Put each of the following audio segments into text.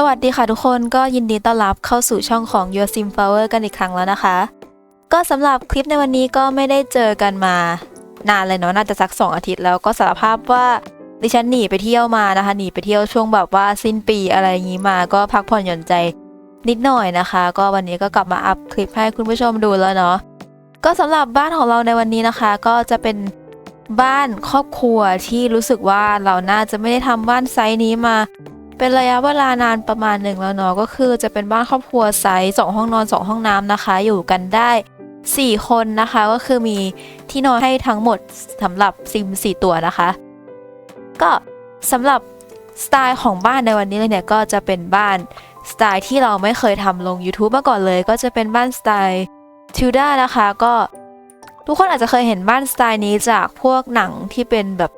สวัสดีค่ะทุกคนก็ยินดีต้อนรับเข้าสู่ช่องของ Your Sim Flower กันอีกครั้งแล้วนะคะ ก็สำหรับคลิปในวันนี้ก็ไม่ได้เจอกันมานานเลยเนาะน่าจะสัก 2 อาทิตย์แล้วก็สารภาพว่าดิฉันหนีไปเที่ยวมานะคะหนีไปเที่ยวช่วงแบบว่าสิ้นปีอะไรอย่างนี้มาก็พักผ่อนหย่อนใจนิดหน่อยนะคะ ก็วันนี้ก็กลับมาอัพคลิปให้คุณผู้ชมดูแล้วเนาะก็สำหรับบ้านของเราในวันนี้นะคะ ก็จะเป็นบ้านครอบครัวที่รู้สึกว่าเราน่าจะไม่ได้ทำบ้านไซส์นี้มา เป็นระยะเวลานานประมาณหนึ่งแล้วเนาะก็คือจะเป็นบ้านครอบครัวไซส์สองห้องนอนสองห้องน้ำนะคะ อยู่กันได้ 4 คนนะคะก็คือมีที่นอนให้ทั้งหมดสำหรับซิม 4 ตัวนะคะ ก็สำหรับสไตล์ของบ้านในวันนี้เลยเนี่ยก็จะเป็นบ้านสไตล์ที่เราไม่เคยทำลง YouTube มาก่อนเลย ก็จะเป็นบ้านสไตล์ทิวด้านะคะก็ทุกคนอาจจะเคยเห็นบ้านสไตล์นี้จากพวกหนังที่เป็นแบบ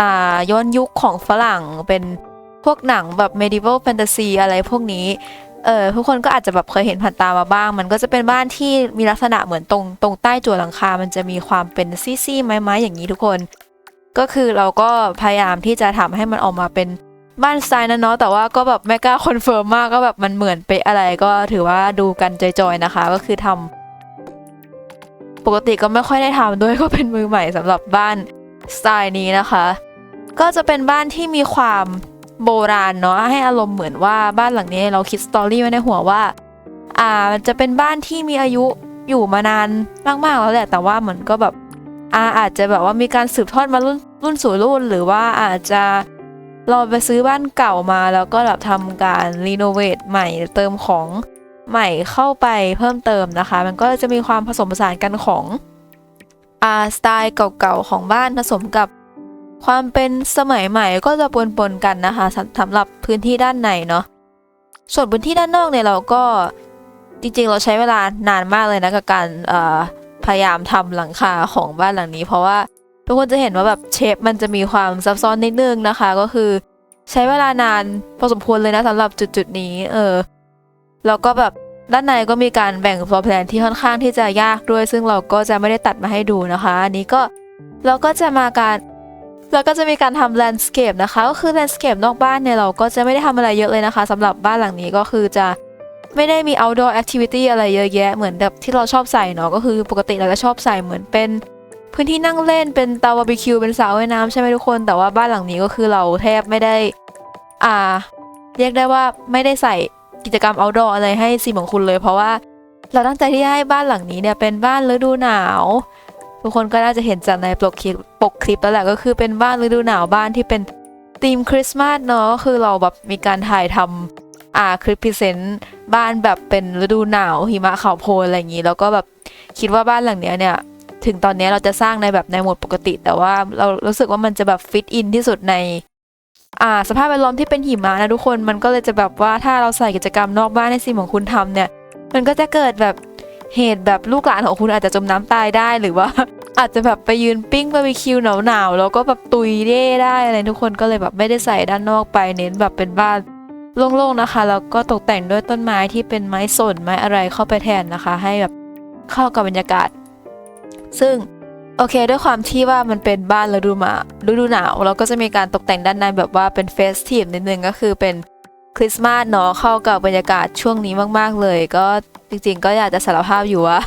อ่าย้อนยุคของฝรั่งเป็น พวกหนังแบบ medieval fantasy อะไรพวกนี้เออทุกคนก็อาจจะแบบเคยเห็นผ่านตามาบ้าง มันก็จะเป็นบ้านที่มีลักษณะเหมือนตรงตรงใต้จั่วหลังคา มันจะมีความเป็นซี่ๆไม้ๆอย่างนี้ทุกคน ก็คือเราก็พยายามที่จะทำให้มันออกมาเป็นบ้านสไตล์นั้นเนาะแต่ว่าก็แบบไม่กล้าคอนเฟิร์มมากก็แบบมันเหมือนเป๊ะอะไรก็ถือว่าดูกันจอยๆนะคะ ก็คือทำปกติก็ไม่ค่อยได้ทำด้วยก็เป็นมือใหม่สำหรับบ้านสไตล์นี้นะคะ ก็จะเป็นบ้านที่มีความ โบราณเนาะให้อารมณ์เหมือนว่าบ้านหลังนี้เราคิดสตอรี่ไว้ในหัวว่า อ่ามันจะเป็นบ้านที่มีอายุอยู่มานานมากๆแล้วแหละแต่ว่าเหมือนก็แบบอาอาจจะแบบว่ามีการสืบทอดมารุ่นรุ่นสู่รุ่น หรือว่าอาจจะเราไปซื้อบ้านเก่ามาแล้วก็แบบทำการรีโนเวทใหม่เติมของใหม่เข้าไปเพิ่มเติมนะคะ มันก็จะมีความผสมผสานกันของอ่าสไตล์เก่าๆของบ้านผสมกับ ความเป็นสมัยใหม่ก็จะปนๆกันนะคะสำหรับพื้นที่ด้านในเนาะส่วนพื้นที่ด้านนอกเนี่ยเราก็จริงๆ เราใช้เวลานานมากเลยนะกับการพยายามทำหลังคาของบ้านหลังนี้ เพราะว่าทุกคนจะเห็นว่าแบบเชฟมันจะมีความซับซ้อนนิดนึงนะคะ ก็คือใช้เวลานานพอสมควรเลยนะสำหรับจุดๆนี้ เออแล้วก็แบบด้านในก็มีการแบ่ง floor plan ที่ค่อนข้างที่จะยากด้วย ซึ่งเราก็จะไม่ได้ตัดมาให้ดูนะคะ อันนี้ก็เราก็จะมาการ แล้วก็จะมีการทำแลนด์สเคปนะคะ ก็คือแลนด์สเคปนอกบ้านเนี่ยเราก็จะไม่ได้ทำอะไรเยอะเลยนะคะสำหรับบ้านหลังนี้ก็คือจะไม่ได้มี outdoor activity อะไรเยอะแยะเหมือนแบบที่เราชอบใส่เนาะก็คือปกติเราจะชอบใส่เหมือนเป็นพื้นที่นั่งเล่นเป็นเตาบาร์บีคิวเป็นสระว่ายน้ำใช่ไหมทุกคนแต่ว่าบ้านหลังนี้ก็คือเราแทบไม่ได้อ่า เรียกได้ว่าไม่ได้ใส่กิจกรรม outdoor อะไรให้ซีของคุณเลย เพราะว่าเราตั้งใจที่จะให้บ้านหลังนี้เนี่ยเป็นบ้านฤดูหนาว ทุกคนก็น่าจะเห็นจากในปกคลิปปกคลิปแล้วแหละก็คือเป็นบ้านฤดูหนาวบ้านที่เป็นธีมคริสต์มาสเนาะคือเราแบบมีการถ่ายทำอ่าคลิปพรีเซนต์บ้านแบบเป็นฤดูหนาวหิมะขาวโพลอะไรอย่างนี้ แล้วก็แบบคิดว่าบ้านหลังเนี้ยเนี่ยถึงตอนเนี้ยเราจะสร้างในแบบในโหมดปกติ แต่ว่าเรารู้สึกว่ามันจะแบบฟิตอินที่สุดในอ่าสภาพแวดล้อมที่เป็นหิมะนะทุกคนมันก็เลยจะแบบว่าถ้าเราใส่กิจกรรมนอกบ้านให้ซีมของคุณทำเนี่ย มันก็จะเกิดแบบ เหตุแบบลูกหลานของคุณอาจจะจมน้ำตายได้หรือว่า อาจจะแบบไปยืนปิ้งบาร์บีคิวหนาวๆแล้วก็แบบตุยเด้ได้อะไรทุกคนก็เลยแบบไม่ได้ใส่ด้านนอกไปเน้นแบบเป็นบ้านโล่งๆนะคะแล้วก็ตกแต่งด้วยต้นไม้ที่เป็นไม้สนไม้อะไรเข้าไปแทนนะคะ ให้แบบเข้ากับบรรยากาศ ซึ่งโอเค ด้วยความที่ว่ามันเป็นบ้านฤดูมาฤดูหนาวเราก็จะมีการตกแต่งด้านในแบบว่าเป็นเฟสทีฟนิดนึงก็คือเป็นคริสต์มาสเนาะเข้ากับบรรยากาศช่วงนี้มากๆเลย ก็ จริงๆ ก็อยากจะสารภาพอยู่ว่า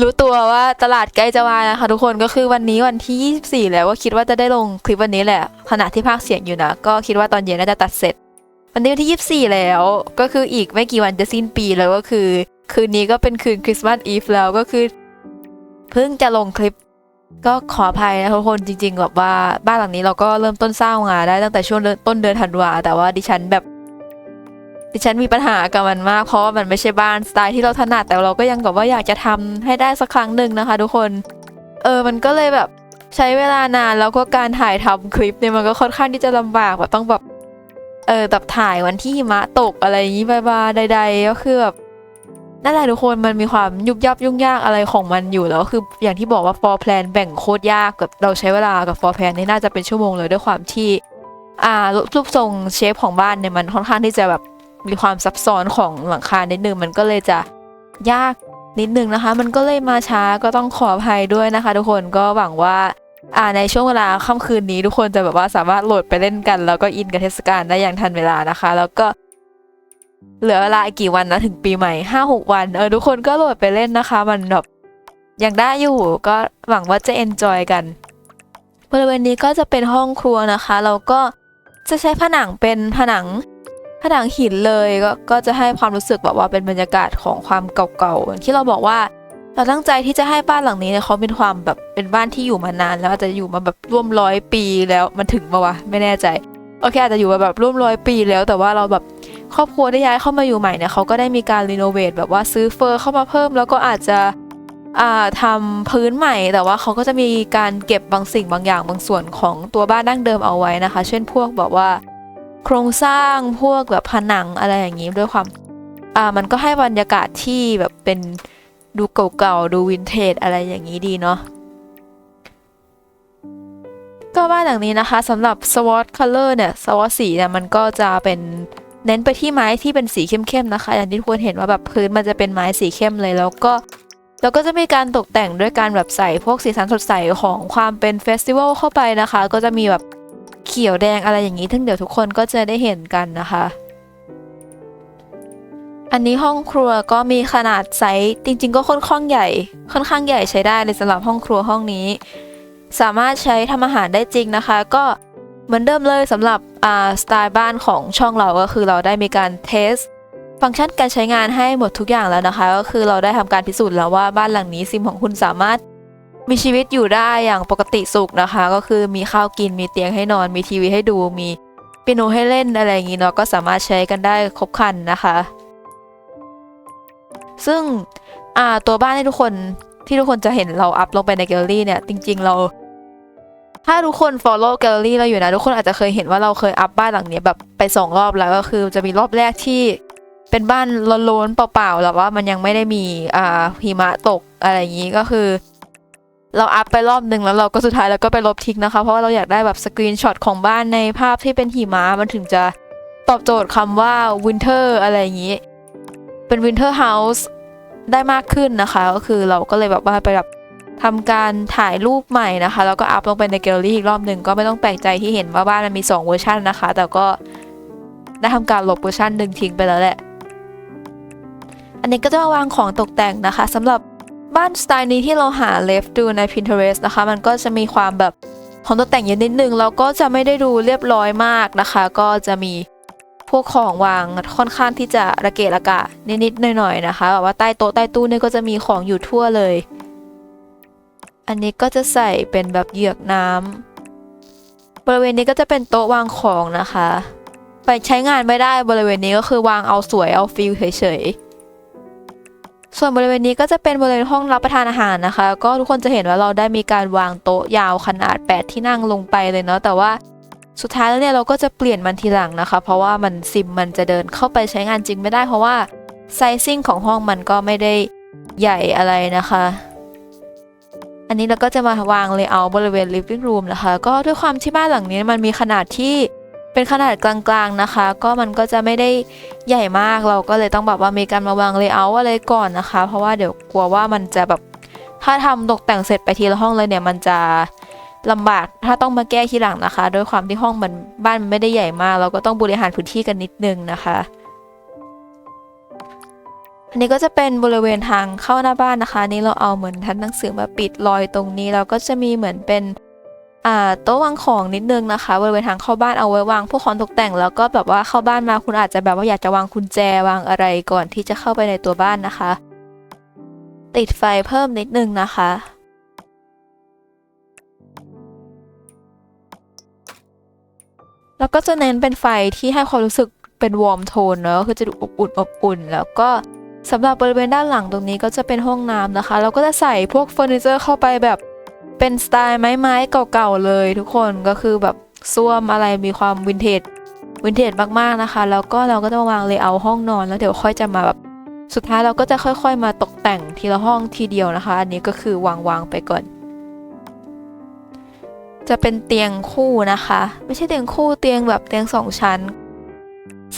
รู้ตัวว่าตลาดใกล้จะมานะคะทุกคนก็คือวันนี้วันที่ 24 แล้วก็คิดว่าจะได้ลงคลิปวันนี้แหละ ขณะที่ภาคเสียงอยู่นะ ก็คิดว่าตอนเย็นน่าจะตัดเสร็จ วันนี้วันที่ 24 แล้วก็คืออีกไม่กี่วันจะสิ้นปีแล้วก็คือ คืนนี้ก็เป็นคืนคริสต์มาสอีฟแล้วก็คือเพิ่งจะลงคลิป ก็ขออภัยนะทุกคนจริง ๆ แบบว่าบ้านหลังนี้เราก็เริ่มต้นสร้างงานได้ตั้งแต่ช่วงต้นเดือนธันวาแต่ว่าดิฉันแบบ ดิฉันมีปัญหากับมันมากเพราะว่ามันไม่ใช่บ้านสไตล์ที่เราถนัดแต่เราก็ยังแบบว่าอยากจะทำให้ได้สักครั้งหนึ่งนะคะ ทุกคน เออมันก็เลยแบบใช้เวลานานแล้วก็การถ่ายทำคลิปเนี่ยมันก็ค่อนข้างที่จะลำบากแบบต้องแบบเออแบบถ่ายวันที่หิมะตกอะไรอย่างนี้บายบายใด ๆ ก็คือแบบนั่นแหละทุกคนมันมีความยุบยับยุ่งยากอะไรของมันอยู่แล้วคืออย่างที่บอกว่า for plan แบ่งโคตรยากกับเราใช้เวลากับ for plan นี่น่าจะเป็นชั่วโมงเลยด้วยความที่อ่ารูปทรงเชฟของบ้านเนี่ยมันค่อนข้างที่จะแบบ มีความซับซ้อนของหลังคานิดนึงมันก็เลยจะยากนิดนึงนะคะ มันก็เลยมาช้าก็ต้องขออภัยด้วยนะคะ ทุกคนก็หวังว่าอ่าในช่วงเวลาค่ำคืนนี้ทุกคนจะแบบว่าสามารถโหลดไปเล่นกัน แล้วก็อินกับเทศกาลได้อย่างทันเวลานะคะ แล้วก็ เหลือเวลากกี่วันนะถึงปีใหม่ห้าหกวันเออทุกคนก็โหลดไปเล่นนะคะ มันแบบยังได้อยู่ก็หวังว่าจะเอนจอยกันบริเวณนี้ก็จะเป็นห้องครัวนะคะแล้วก็จะใช้ผนังเป็นผนัง ผนังหินเลยก็ก็จะให้ความรู้สึกแบบว่าเป็นบรรยากาศของความเก่าๆที่เราบอกว่าเราตั้งใจที่จะให้บ้านหลังนี้เนี่ยเขาเป็นความแบบเป็นบ้านที่อยู่มานานแล้วอาจจะอยู่มาแบบร่วมร้อยปีแล้วมันถึงมาวะไม่แน่ใจโอเคอาจจะอยู่มาแบบร่วมร้อยปีแล้วแต่ว่าเราแบบครอบครัวได้ย้ายเข้ามาอยู่ใหม่เนี่ยเขาก็ได้มีการรีโนเวทแบบว่าซื้อเฟอร์เข้ามาเพิ่ม แล้วก็อาจจะอ่าทำพื้นใหม่ แต่ว่าเขาก็จะมีการเก็บบางสิ่งบางอย่างบางส่วนของตัวบ้านดั้งเดิมเอาไว้นะคะ เช่นพวกแบบว่า โครงสร้างพวกแบบผนังอะไรอย่างนี้ด้วยความอ่ามันก็ให้บรรยากาศที่แบบเป็นดูเก่าๆดูวินเทจอะไรอย่างนี้ดีเนาะก็บ้านหลังนี้นะคะสำหรับ swatch color เนี่ย swatch สีเนี่ยมันก็จะเป็นเน้นไปที่ไม้ที่เป็นสีเข้มๆนะคะ อย่างที่ทุกคนเห็นว่าแบบพื้นมันจะเป็นไม้สีเข้มเลยแล้วก็แล้วก็จะมีการตกแต่งด้วยการแบบใส่พวกสีสันสดใสของความเป็นเฟสติวัลเข้าไปนะคะ ก็จะมีแบบ เขียวแดงอะไรอย่างนี้ทั้งเดี๋ยวทุกคนก็จะได้เห็นกันนะคะ อันนี้ห้องครัวก็มีขนาดไซส์จริง ๆ ก็ค่อนข้างใหญ่ ค่อนข้างใหญ่ใช้ได้เลยสำหรับห้องครัวห้องนี้ สามารถใช้ทำอาหารได้จริงนะคะ ก็เหมือนเดิมเลยสำหรับสไตล์บ้านของช่องเราก็คือเราได้มีการเทสฟังก์ชันการใช้งานให้หมดทุกอย่างแล้วนะคะ ก็คือเราได้ทำการพิสูจน์แล้วว่าบ้านหลังนี้ซิมของคุณสามารถ มีชีวิตอยู่ได้อย่างปกติสุขนะคะ ก็คือมีข้าวกินมีเตียงให้นอน มีทีวีให้ดูมีเปียโนให้เล่นอะไรอย่างนี้เนาะก็สามารถใช้กันได้ครบครันนะคะ ซึ่งตัวบ้านที่ทุกคนที่ทุกคนจะเห็นเราอัพลงไปในแกลเลอรี่เนี่ย จริง ๆ เรา ถ้าทุกคน follow แกลเลอรี่เราอยู่นะ ทุกคนอาจจะเคยเห็นว่าเราเคยอัพบ้านหลังนี้แบบไปสองรอบแล้วก็คือจะมีรอบแรกที่เป็นบ้านโลนๆเปล่าๆแล้วว่ามันยังไม่ได้มีอ่าหิมะตกอะไรอย่างนี้ก็คือ เราอัพไปรอบหนึ่งแล้วเราก็สุดท้ายเราก็ไปลบทิ้งนะคะ เพราะว่าเราอยากได้แบบสกรีนช็อตของบ้านในภาพที่เป็นหิมะมันถึงจะตอบโจทย์คำว่า winter อะไรอย่างนี้ เป็น winter house ได้มากขึ้นนะคะ ก็คือเราก็เลยแบบว่าไปแบบทำการถ่ายรูปใหม่นะคะ แล้วก็อัพลงไปในแกลเลอรี่อีกรอบหนึ่งก็ไม่ต้องแปลกใจที่เห็นว่าบ้านมันมี 2 เวอร์ชันนะคะ แต่ก็ได้ทำการลบเวอร์ชันหนึ่งทิ้งไปแล้วแหละ อันนี้ก็จะมาวางของตกแต่งนะคะสำหรับ บ้านสไตล์นี้ที่เราหาเลฟดูใน Pinterest นะคะ มันก็จะมีความแบบของตกแต่งเยอะนิดนึงแล้วก็จะไม่ได้ดูเรียบร้อยมากนะคะ ก็จะมีพวกของวางค่อนข้างที่จะระเกะระกะนิดๆหน่อยๆนะคะแบบว่าใต้โต๊ะใต้ตู้เนี่ยก็จะมีของอยู่ทั่วเลย อันนี้ก็จะใส่เป็นแบบเหยือกน้ำบริเวณนี้ก็จะเป็นโต๊ะวางของนะคะ ไปใช้งานไม่ได้บริเวณนี้ก็คือวางเอาสวยเอาฟิลเฉยๆ ส่วนบริเวณนี้ก็จะเป็นบริเวณห้องรับประทานอาหารนะคะ ก็ทุกคนจะเห็นว่าเราได้มีการวางโต๊ะยาวขนาด 8 ที่นั่งลงไปเลยเนาะแต่ว่าสุดท้ายแล้วเนี่ยเราก็จะเปลี่ยนมันทีหลังนะคะ เพราะว่ามันซิมมันจะเดินเข้าไปใช้งานจริงไม่ได้ เพราะว่าไซซิ่งของห้องมันก็ไม่ได้ใหญ่อะไรนะคะ อันนี้เราก็จะมาวางเลเยอร์บริเวณ living room นะคะ ก็ด้วยความที่บ้านหลังนี้มันมีขนาดที่ เป็นขนาดกลางๆนะคะ ก็มันก็จะไม่ได้ใหญ่มากเราก็เลยต้องแบบว่ามีการมาวางเลเยอร์อะไรก่อนนะคะ เพราะว่าเดี๋ยวกลัวว่ามันจะแบบถ้าทำตกแต่งเสร็จไปทีละห้องเลยเนี่ย มันจะลำบากถ้าต้องมาแก้ทีหลังนะคะด้วยความที่ห้องมันบ้านมันไม่ได้ใหญ่มาก เราก็ต้องบริหารพื้นที่กันนิดนึงนะคะอันนี้ก็จะเป็นบริเวณทางเข้าหน้าบ้านนะคะ นี่เราเอาเหมือนทันหนังสือมาปิดรอยตรงนี้แล้วก็จะมีเหมือนเป็น โต๊ะวางของนิดนึงนะคะบริเวณทางเข้าบ้านเอาไว้วางพวกของตกแต่งแล้วก็แบบว่าเข้าบ้านมาคุณอาจจะแบบว่าอยากจะวางกุญแจวางอะไรก่อนที่จะเข้าไปในตัวบ้านนะคะ ติดไฟเพิ่มนิดนึงนะคะแล้วก็จะเน้นเป็นไฟที่ให้ความรู้สึกเป็นวอร์มโทนเนอะคือจะดูอบอุ่นอบอุ่น แล้วก็สำหรับบริเวณด้านหลังตรงนี้ก็จะเป็นห้องน้ำนะคะ เราก็จะใส่พวกเฟอร์นิเจอร์เข้าไปแบบ เป็นสไตล์ไม้ๆเก่าๆเลยทุกคนก็คือแบบซ่วมอะไรมีความวินเทจวินเทจมากๆนะคะ แล้วก็เราก็จะวางเลเยอร์ห้องนอน แล้วเดี๋ยวค่อยจะมาแบบสุดท้ายเราก็จะค่อย ๆ มาตกแต่งทีละห้องทีเดียวนะคะ อันนี้ก็คือวางๆไปก่อน จะเป็นเตียงคู่นะคะ ไม่ใช่เตียงคู่เตียงแบบเตียงสองชั้น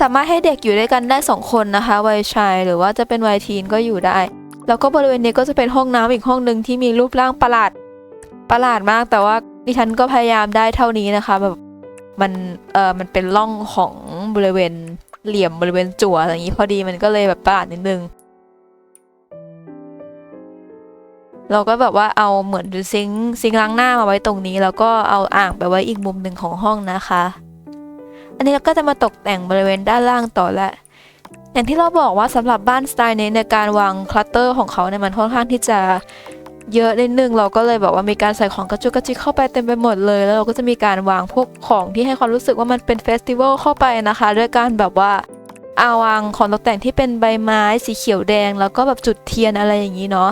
สามารถให้เด็กอยู่ด้วยกันได้สองคนนะคะวัยชายหรือว่าจะเป็นวัยทีนก็อยู่ได้ แล้วก็บริเวณนี้ก็จะเป็นห้องน้ำอีกห้องหนึ่งที่มีรูปร่างประหลาด ประหลาดมากแต่ว่าดิฉันก็พยายามได้เท่านี้นะคะแบบมันเออมันเป็นร่องของบริเวณเหลี่ยมบริเวณจั่วอะไรอย่างนี้พอดีมันก็เลยแบบประหลาดนิดนึง เราก็แบบว่าเอาเหมือนซิงซิงล้างหน้ามาไว้ตรงนี้ แล้วก็เอาอ่างไปไว้อีกมุมหนึ่งของห้องนะคะ อันนี้เราก็จะมาตกแต่งบริเวณด้านล่างต่อละอย่างที่เราบอกว่าสำหรับบ้านสไตล์นี้ในการวางคลัตเตอร์ของเขาเนี่ยมันค่อนข้างที่จะ เยอะนิดนึงเราก็เลยแบบว่ามีการใส่ของกระจุกกระจิกเข้าไปเต็มไปหมดเลย แล้วเราก็จะมีการวางพวกของที่ให้ความรู้สึกว่ามันเป็นเฟสติวัลเข้าไปนะคะด้วยการแบบว่าเอาวางของตกแต่งที่เป็นใบไม้สีเขียวแดง แล้วก็แบบจุดเทียนอะไรอย่างนี้เนาะ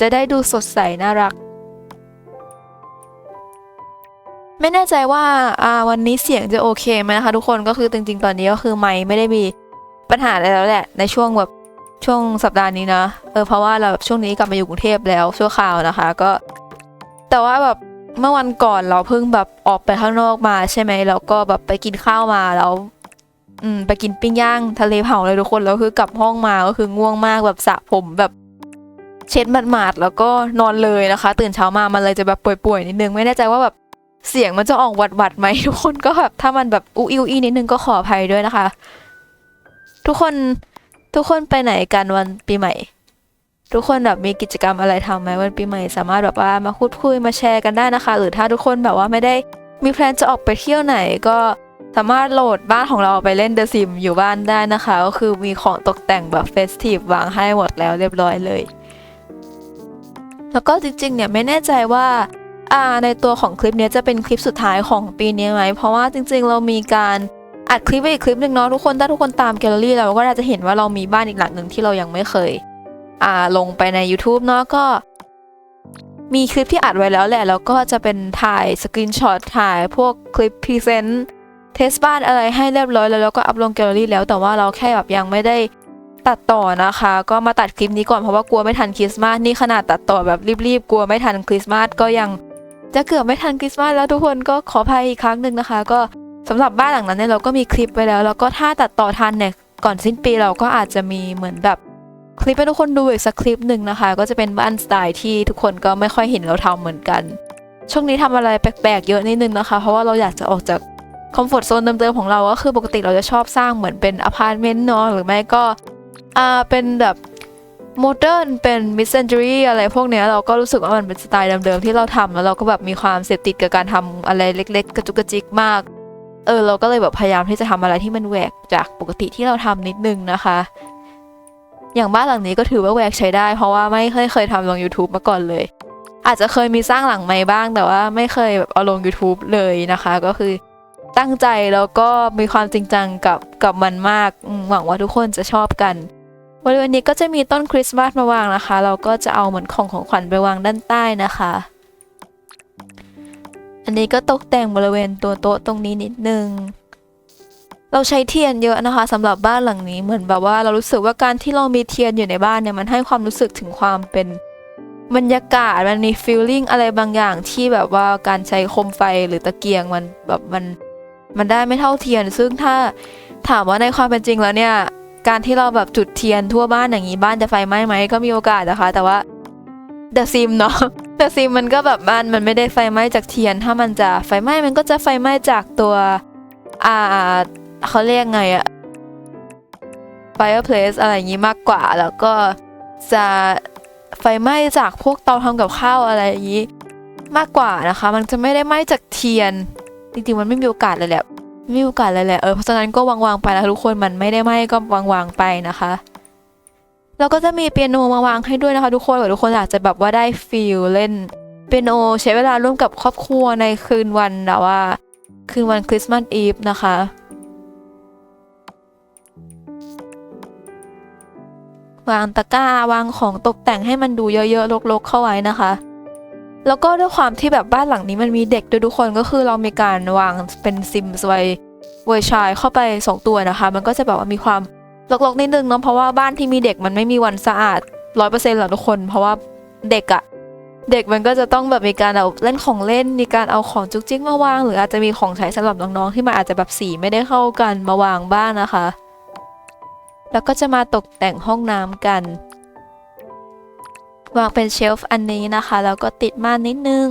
จะได้ดูสดใสน่ารัก ไม่แน่ใจว่าอ่าวันนี้เสียงจะโอเคไหมนะคะทุกคนก็คือจริงๆ ตอนนี้ก็คือไมค์ไม่ได้มีปัญหาอะไรแล้วแหละในช่วงแบบ ช่วงสัปดาห์นี้นะเออเพราะว่าเราแบบช่วงนี้กลับมาอยู่กรุงเทพแล้วชั่วคราวนะคะ ก็ แต่ว่าแบบเมื่อวันก่อนเราเพิ่งแบบออกไปข้างนอกมาใช่ไหมแล้วก็แบบไปกินข้าวมาแล้วอืมไปกินปิ้งย่างทะเลเผาเลยทุกคนแล้วคือกลับห้องมาก็คือง่วงมากแบบสระผมแบบเช็ดหมาดๆแล้วก็นอนเลยนะคะ ตื่นเช้ามามันเลยจะแบบป่วยๆนิดนึงไม่แน่ใจว่าแบบเสียงมันจะออกหวัดหวัดๆไหมทุกคนก็แบบถ้ามันแบบอูอิวอีนิดนึงก็ขออภัยด้วยนะคะ ทุกคน ทุกคนไปไหนกันวันปีใหม่ ทุกคนแบบมีกิจกรรมอะไรทำไหมวันปีใหม่ สามารถแบบว่ามาพูดคุยมาแชร์กันได้นะคะ หรือถ้าทุกคนแบบว่าไม่ได้มีแพลนจะออกไปเที่ยวไหนก็สามารถโหลดบ้านของเราไปเล่นเดอะซิมอยู่บ้านได้นะคะ ก็คือมีของตกแต่งแบบเฟสทีฟวางให้หมดแล้วเรียบร้อยเลย แล้วก็จริงๆเนี่ยไม่แน่ใจว่าอ่าในตัวของคลิปนี้จะเป็นคลิปสุดท้ายของปีนี้ไหม เพราะว่าจริงๆ เรามีการ อัดคลิปไว้อีกคลิปหนึ่งเนาะทุกคนถ้าทุกคนตามแกลเลอรี่เราก็น่าจะเห็นว่าเรามีบ้านอีกหลังหนึ่งที่เรายังไม่เคย อ่าลงไปใน YouTube เนาะก็ มีคลิปที่อัดไว้แล้วแหละแล้วก็จะเป็นถ่ายสกรีนช็อตถ่ายพวกคลิปพรีเซนต์เทสบ้านอะไรให้เรียบร้อยแล้วแล้วก็อัพลงแกลเลอรี่แล้วแต่ว่าเราแค่แบบยังไม่ได้ตัดต่อนะคะ ก็มาตัดคลิปนี้ก่อนเพราะว่ากลัวไม่ทันคริสต์มาสนี่ขนาดตัดต่อแบบรีบๆกลัวไม่ทันคริสต์มาสก็ยังจะเกือบไม่ทันคริสต์มาสแล้วทุกคนก็ขออภัยอีกครั้งหนึ่งนะคะ ก็ สำหรับบ้านหลังนั้นเนี่ยเราก็มีคลิปไว้แล้ว แล้วก็ถ้าตัดต่อทันเนี่ยก่อนสิ้นปีเราก็อาจจะมีเหมือนแบบคลิปให้ทุกคนดูอีกสักคลิปหนึ่งนะคะ ก็จะเป็นบ้านสไตล์ที่ทุกคนก็ไม่ค่อยเห็นเราทำเหมือนกัน ช่วงนี้ทำอะไรแปลกๆเยอะนิดนึงนะคะ เพราะว่าเราอยากจะออกจากคอมฟอร์ทโซนเดิมๆของเราก็คือปกติเราจะชอบสร้างเหมือนเป็นอพาร์ตเมนต์เนาะหรือไม่ก็อ่าเป็นแบบโมเดิร์นเป็นมิสเซนจูรี่อะไรพวกเนี้ยเราก็รู้สึกว่ามันเป็นสไตล์เดิมๆที่เราทำแล้วเราก็แบบมีความเสพติดกับการทำอะไรเล็ก ๆ กระจุกกระจิกมาก เออเราก็เลยแบบพยายามที่จะทำอะไรที่มันแหวกจากปกติที่เราทำนิดนึงนะคะ อย่างบ้านหลังนี้ก็ถือว่าแหวกใช้ได้ เพราะว่าไม่เคยเคยทำลง YouTube มาก่อนเลย อาจจะเคยมีสร้างหลังไม้บ้าง แต่ว่าไม่เคยแบบเอาลง YouTube เลยนะคะ ก็คือตั้งใจแล้วก็มีความจริงจังกับกับมันมากหวังว่าทุกคนจะชอบกันบริเวณนี้ก็จะมีต้นคริสต์มาสมาวางนะคะ เราก็จะเอาเหมือนของของขวัญไปวางด้านใต้นะคะ อันนี้ก็ตกแต่งบริเวณตัวโต๊ะตรงนี้นิดนึง เราใช้เทียนเยอะนะคะสำหรับบ้านหลังนี้เหมือนแบบว่าเรารู้สึกว่าการที่เรามีเทียนอยู่ในบ้านเนี่ยมันให้ความรู้สึกถึงความเป็นบรรยากาศมันมีฟีลลิ่งอะไรบางอย่างที่แบบว่าการใช้โคมไฟหรือตะเกียงมันแบบมันมันได้ไม่เท่าเทียน ซึ่งถ้าถามว่าในความเป็นจริงแล้วเนี่ย การที่เราแบบจุดเทียนทั่วบ้านอย่างนี้บ้านจะไฟไหม้ไหมก็มีโอกาสนะคะ แต่ว่า The Sim เนาะ The Sim มันก็แบบบ้านมันไม่ได้ไฟไหม้จากเทียน ถ้ามันจะไฟไหม้มันก็จะไฟไหม้จากตัวอ่าเขาเรียกไงอะ fireplace อะไรอย่างนี้มากกว่า แล้วก็จะไฟไหม้จากพวกเตาทำกับข้าวอะไรอย่างนี้มากกว่านะคะ มันจะไม่ได้ไหม้จากเทียน จริงๆมันไม่มีโอกาสเลยแหละไม่มีโอกาสเลยแหละ เออ เพราะฉะนั้นก็วางๆไปนะทุกคน มันไม่ได้ไหม้ก็วางๆไปนะคะ แล้วก็จะมีเปียโนมาวางให้ด้วยนะคะทุกคนเผื่อทุกคนอยากจะแบบว่าได้ฟีลเล่นเปียโนใช้เวลาร่วมกับครอบครัวในคืนวันแบบว่า คืนวันคริสต์มาสอีฟนะคะวางตะกร้าวางของตกแต่งให้มันดูเยอะๆรกๆเข้าไว้นะคะ แล้วก็ด้วยความที่แบบบ้านหลังนี้มันมีเด็กด้วยทุกคนก็คือเรามีการวางเป็นซิมสไวเวอร์ชายเข้าไปสองตัวนะคะ มันก็จะแบบว่ามีความ ลกๆนิดนึงเนาะเพราะว่าบ้านที่มีเด็กมันไม่มีวันสะอาดร้อยเปอร์เซ็นต์หรอกทุกคน เพราะว่าเด็กอะเด็กมันก็จะต้องแบบมีการเอาเล่นของเล่น มีการเอาของจุกจิกมาวาง หรืออาจจะมีของใช้สำหรับน้องๆที่มันอาจจะแบบสีไม่ได้เข้ากันมาวางบ้านนะคะ แล้วก็จะมาตกแต่งห้องน้ำกัน วางเป็นเชลฟ์อันนี้นะคะ แล้วก็ติดม่านนิดนึง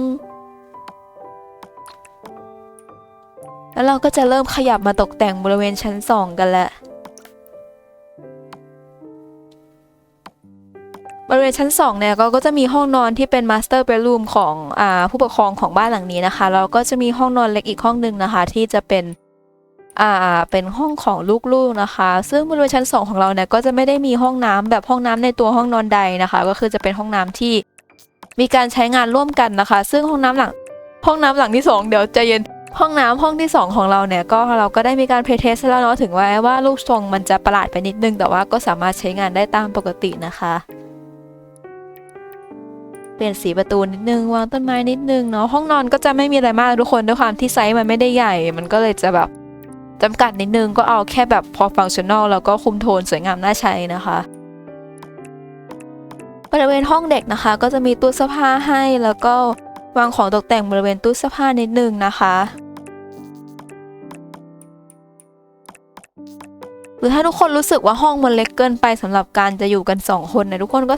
แล้วเราก็จะเริ่มขยับมาตกแต่งบริเวณชั้น 2 กันแหละ บริเวณชั้น2เนี่ยก็ก็จะมีห้องนอนที่เป็นมาสเตอร์เบดรูมของอผู้ปกครองของบ้านหลังนี้นะคะแล้วก็จะมีห้องนอนเล็กอีกห้องหนึ่งนะคะ ที่จะเป็นอ่าเป็นห้องของลูกๆนะคะ ซึ่งบริเวณชั้น 2 ของเราเนี่ยก็จะไม่ได้มีห้องน้ำแบบห้องน้ำในตัวห้องนอนใดนะคะ ก็คือจะเป็นห้องน้ำที่มีการใช้งานร่วมกันนะคะ ซึ่งห้องน้ำหลังห้องน้ำหลังที่ 2 เดี๋ยวใจเย็นห้องน้ำห้องที่ 2 ของเราเนี่ยก็เราก็ได้มีการเพลเทสแล้วเนาะถึงว่าว่าลูกทรงมันจะประหลาดไปนิดนึง แต่ว่าก็สามารถใช้งานได้ตามปกตินะคะ เปลี่ยนสีประตูนิดนึงวางต้นไม้นิดนึงเนาะห้องนอนก็จะไม่มีอะไรมากทุกคนด้วยความที่ไซส์มันไม่ได้ใหญ่ มันก็เลยจะแบบจำกัดนิดนึงก็เอาแค่แบบพอฟังชั่นอลแล้วก็คุมโทนสวยงามน่าใช้นะคะบริเวณห้องเด็กนะคะ ก็จะมีตู้เสื้อผ้าให้แล้วก็วางของตกแต่งบริเวณตู้เสื้อผ้านิดนึงนะคะหรือถ้าทุกคนรู้สึกว่าห้องมันเล็กเกินไปสำหรับการจะอยู่กันสองคนเนี่ยทุกคนก็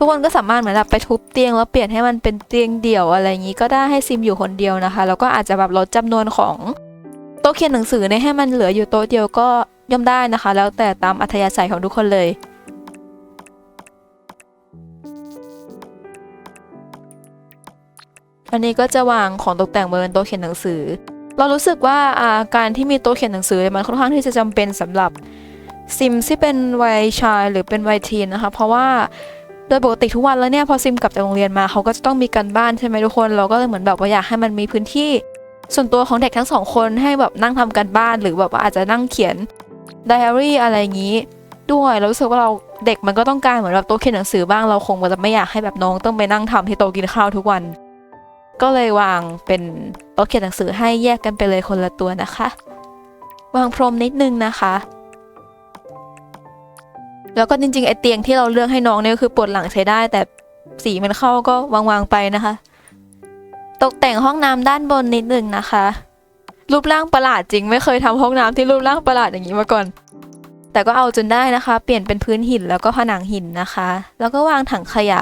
ทุกคนก็สามารถเหมือนแบบไปทุบเตียงแล้วเปลี่ยนให้มันเป็นเตียงเดี่ยวอะไรอย่างนี้ก็ได้ให้ซิมอยู่คนเดียวนะคะ แล้วก็อาจจะแบบลดจำนวนของโต๊ะเขียนหนังสือเนี่ยให้มันเหลืออยู่โต๊ะเดียวก็ย่อมได้นะคะ แล้วแต่ตามอัธยาศัยของทุกคนเลยอันนี้ก็จะวางของตกแต่งบริเวณโต๊ะเขียนหนังสือ เรารู้สึกว่าอาการที่มีโต๊ะเขียนหนังสือมันค่อนข้างที่จะจำเป็นสำหรับซิมที่เป็นวัยชายหรือเป็นวัยทีนนะคะ เพราะว่า โดยปกติทุกวันแล้วเนี่ยพอซิมกลับจากโรงเรียนมาเขาก็จะต้องมีการบ้านใช่ไหมทุกคน เราก็เลยเหมือนแบบว่าอยากให้มันมีพื้นที่ ส่วนตัวของเด็กทั้งสองคนให้แบบนั่งทำการบ้าน หรือแบบว่าอาจจะนั่งเขียนไดอารี่อะไรอย่างนี้ ด้วยเรารู้สึกว่าเราเด็กมันก็ต้องการเหมือนแบบโต๊ะเขียนหนังสือบ้างเราคงจะไม่อยากให้แบบน้องต้องไปนั่งทำที่โต๊ะกินข้าวทุกวัน ก็เลยวางเป็นโต๊ะเขียนหนังสือให้แยกกันไปเลยคนละตัวนะคะ วางพรมนิดนึงนะคะ แล้วก็จริงๆไอเตียงที่เราเลือกให้น้องเนี่ยก็คือปวดหลังใช้ได้ แต่สีมันเข้าก็วางๆไปนะคะ ตกแต่งห้องน้ำด้านบนนิดนึงนะคะ รูปร่างประหลาดจริง ไม่เคยทำห้องน้ำที่รูปร่างประหลาดอย่างนี้มาก่อน แต่ก็เอาจนได้นะคะ เปลี่ยนเป็นพื้นหินแล้วก็ผนังหินนะคะ แล้วก็วางถังขยะ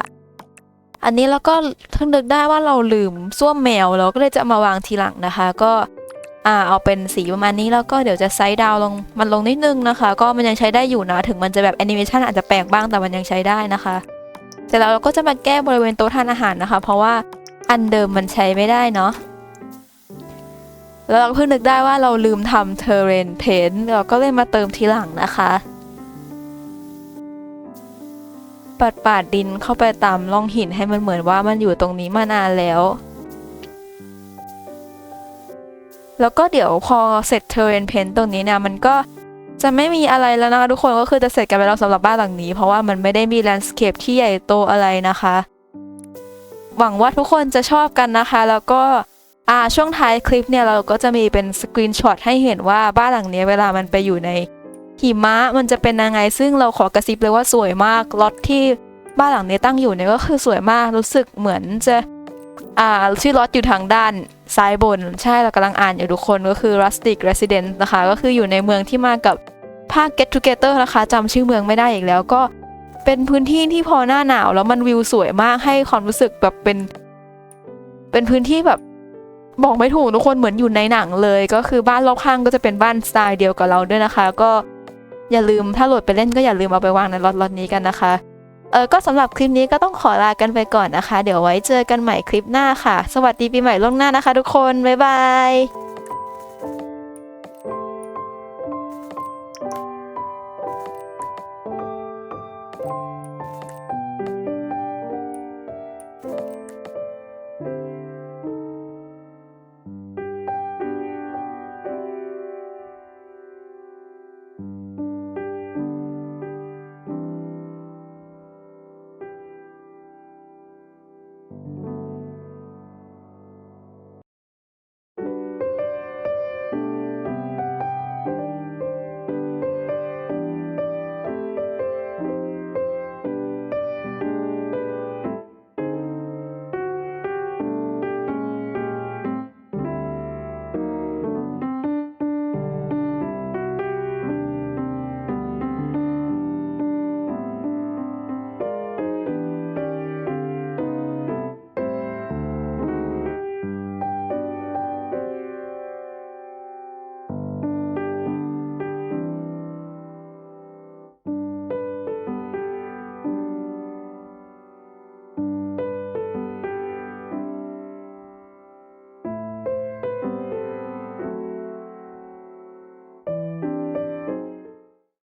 อันนี้เราก็เพิ่งนึกได้ว่าเราลืมส้วมแมวเราก็เลยจะมาวางทีหลังนะคะ ก็ อ่าเอาเป็นสีประมาณนี้แล้วก็เดี๋ยวจะไซด์ดาวลงมันลงนิดนึงนะคะ ก็มันยังใช้ได้อยู่นะถึงมันจะแบบแอนิเมชันอาจจะแปลกบ้างแต่มันยังใช้ได้นะคะเสร็จแล้วเราก็จะมาแก้บริเวณโต๊ะทานอาหารนะคะ เพราะว่าอันเดิมมันใช้ไม่ได้เนาะแล้วเราเพิ่งนึกได้ว่าเราลืมทำเทเรนเพนเราก็เลยมาเติมทีหลังนะคะปัดปาดดินเข้าไปตามร่องหินให้มันเหมือนว่ามันอยู่ตรงนี้มานานแล้ว แล้วก็เดี๋ยวพอเสร็จเทเรนเพนตรงนี้เนี่ยมันก็จะไม่มีอะไรแล้วนะคะทุกคนก็คือจะเสร็จกันไปแล้วสำหรับบ้านหลังนี้ เพราะว่ามันไม่ได้มีแลนด์สเคปที่ใหญ่โตอะไรนะคะ หวังว่าทุกคนจะชอบกันนะคะ แล้วก็อ่าช่วงท้ายคลิปเนี่ยเราก็จะมีเป็นสกรีนช็อตให้เห็นว่าบ้านหลังนี้เวลามันไปอยู่ในหิมะมันจะเป็นยังไง ซึ่งเราขอกระซิบเลยว่าสวยมากล็อตที่บ้านหลังนี้ตั้งอยู่เนี่ยก็คือสวยมากรู้สึกเหมือนจะอ่าชื่อล็อตอยู่ทางด้าน ซ้ายบน ใช่เรากำลังอ่านอยู่ทุกคนก็คือ rustic residence นะคะ ก็คืออยู่ในเมืองที่มากับภาค get together นะคะจำชื่อเมืองไม่ได้อีกแล้วก็เป็นพื้นที่ที่พอหน้าหนาวแล้วมันวิวสวยมากให้ความรู้สึกแบบเป็น เป็นพื้นที่แบบบอกไม่ถูกทุกคนเหมือนอยู่ในหนังเลย ก็คือบ้านรอบข้างก็จะเป็นบ้านสไตล์เดียวกับเราด้วยนะคะ ก็อย่าลืมถ้าโหลดไปเล่นก็อย่าลืมเอาไปวางในล็อตล็อตนี้กันนะคะ เออก็สำหรับคลิปนี้ก็ต้องขอลากันไปก่อนนะคะ เดี๋ยวไว้เจอกันใหม่คลิปหน้าค่ะ สวัสดีปีใหม่ล่วงหน้านะคะ ทุกคน บ๊ายบาย